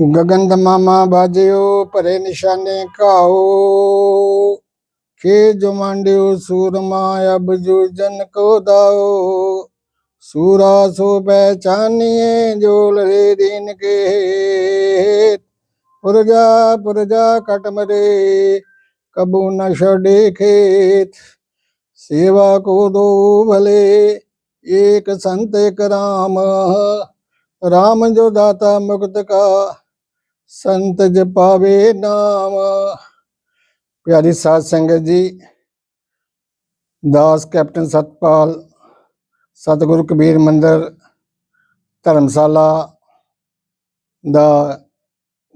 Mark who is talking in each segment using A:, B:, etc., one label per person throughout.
A: ਗਗਨ ਮਾਮਾ ਬਾਜਿਓ, ਭਰੇ ਨਿਸ਼ਾਨੇ ਕਾਓ ਕੇ ਜੋ ਮੰਡਿਓ, ਸੂਰਮਾ ਅਬ ਜੋ ਜਨ ਕੋ ਦਾਓ। ਸੂਰਾ ਸੋ ਪਹਿਚਾਨੀਏ ਜੋ ਲਰੇ ਦੀਨ ਕੇ ਪੁਰਜਾ ਪੁਰਜਾ ਕਟ ਮਰੇ, ਕਬੂ ਨ ਛੜੇ ਖੇਤ। ਸੇਵਾ ਕੋ ਦੋ ਭਲੇ, ਏਕ ਸੰਤ ਏਕ ਰਾਮ। ਰਾਮ ਜੋ ਦਾਤਾ ਮੁਕਤ ਕਾ ਸੰਤ ਜ ਨਾਮ। ਪਿਆਰੀ ਸਾਧ ਸੰਗਤ ਜੀ, ਦਾਸ ਕੈਪਟਨ ਸਤਪਾਲ, ਸਤਿਗੁਰੂ ਕਬੀਰ ਮੰਦਰ, ਧਰਮਸ਼ਾਲਾ ਦਾ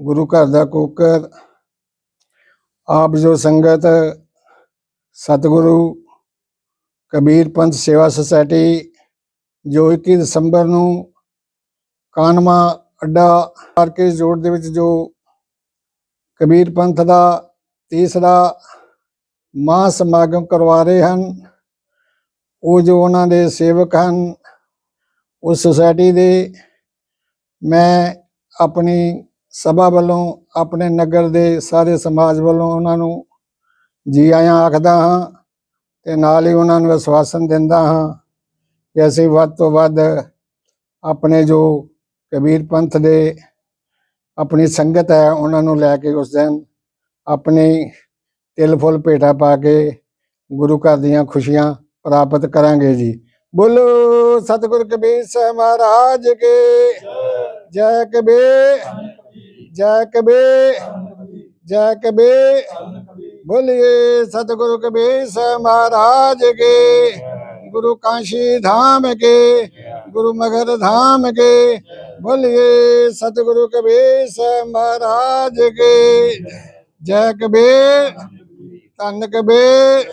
A: ਗੁਰੂ ਘਰ ਦਾ ਕੋਕਰ, ਆਪ ਜੋ ਸੰਗਤ ਸਤਿਗੁਰੂ ਕਬੀਰ ਪੰਥ ਸੇਵਾ ਸੁਸਾਇਟੀ ਜੋ 21 ਦਸੰਬਰ ਨੂੰ ਕਾਨਮਾ ਅੱਡਾ ਮਾਰਕੀਟ ਰੋਡ ਦੇ ਵਿੱਚ ਜੋ ਕਬੀਰ ਪੰਥ ਦਾ ਤੀਸਰਾ ਮਹਾ ਸਮਾਗਮ ਕਰਵਾ ਰਹੇ ਹਨ, ਉਹ ਜੋ ਉਹਨਾਂ ਦੇ ਸੇਵਕ ਹਨ, ਉਸ ਸੁਸਾਇਟੀ ਦੇ ਮੈਂ ਆਪਣੀ ਸਭਾ ਵੱਲੋਂ ਆਪਣੇ ਨਗਰ ਦੇ ਸਾਰੇ ਸਮਾਜ ਵੱਲੋਂ ਉਹਨਾਂ ਨੂੰ ਜੀ ਆਇਆਂ ਆਖਦਾ ਹਾਂ ਤੇ ਨਾਲ ਹੀ ਉਹਨਾਂ ਨੂੰ ਵਿਸ਼ਵਾਸਨ ਦਿੰਦਾ ਹਾਂ ਕਿ ਅਸੀਂ ਵੱਧ ਤੋਂ ਵੱਧ ਆਪਣੇ ਜੋ ਕਬੀਰ ਪੰਥ ਦੇ ਆਪਣੀ ਸੰਗਤ ਹੈ, ਉਹਨਾਂ ਨੂੰ ਲੈ ਕੇ ਉਸ ਦਿਨ ਆਪਣੀ ਤਿਲ ਫੁੱਲ ਭੇਟਾ ਪਾ ਕੇ ਗੁਰੂ ਘਰ ਦੀਆਂ ਖੁਸ਼ੀਆਂ ਪ੍ਰਾਪਤ ਕਰਾਂਗੇ ਜੀ। ਬੋਲੋ ਸਤਿਗੁਰ ਕਬੀਰ ਸਹਿ ਮਹਾਰਾਜ ਕੇ। ਜੈ ਕਬੀਰ ਜੈ ਕਬੀਰ ਜੈ ਕਬੀਰ। ਬੋਲੀਏ ਸਤਿਗੁਰੂ ਕਬੀਰ ਸਹਿ ਮਹਾਰਾਜ ਕੇ। ਗੁਰੂ ਕਾਸ਼ੀ ਧਾਮ ਕੇ, ਗੁਰੂ ਮਗਰ ਧਾਮ ਕੇ। ਬੋਲੀਏ ਸਤਿਗੁਰੂ ਕਬੀਰ ਸਾਹਿਬ ਮਹਾਰਾਜ ਕੀ। ਜੈ ਕਬੀਰ ਧੰਨ ਕਬੀਰ।